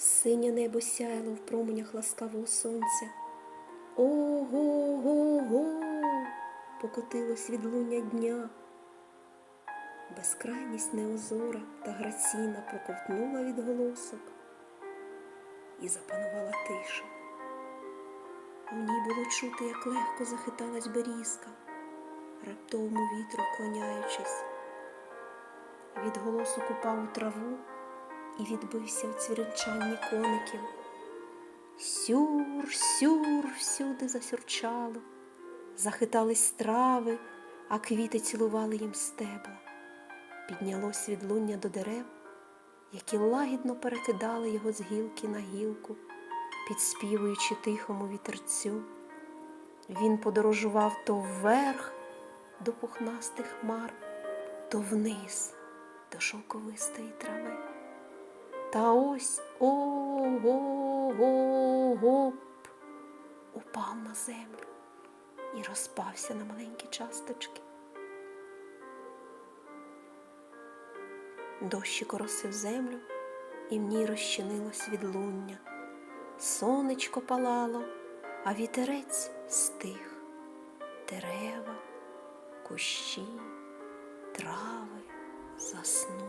Синє небо сяяло в променях ласкавого сонця. Ого-го-го! покотилось відлуння дня. Безкрайність неозора та граційна проковтнула відголосок і запанувала тиша. У ній було чути, як легко захиталась берізка, раптовому вітру вклоняючись. Відголосок упав у траву і відбився в цвіринчанні коників. Сюр, сюр, всюди засюрчало, захитались трави, а квіти цілували їм стебла. Піднялось відлуння до дерев, які лагідно перекидали його з гілки на гілку, підспівуючи тихому вітерцю. Він подорожував то вверх до пухнастих хмар, то вниз до шовковистої трави. Та ось ого-го-гоп упав на землю і розпався на маленькі часточки. Дощик оросив землю, і в ній розчинилось відлуння. Сонечко палало, а вітерець стих. Дерева, кущі, трави заснули.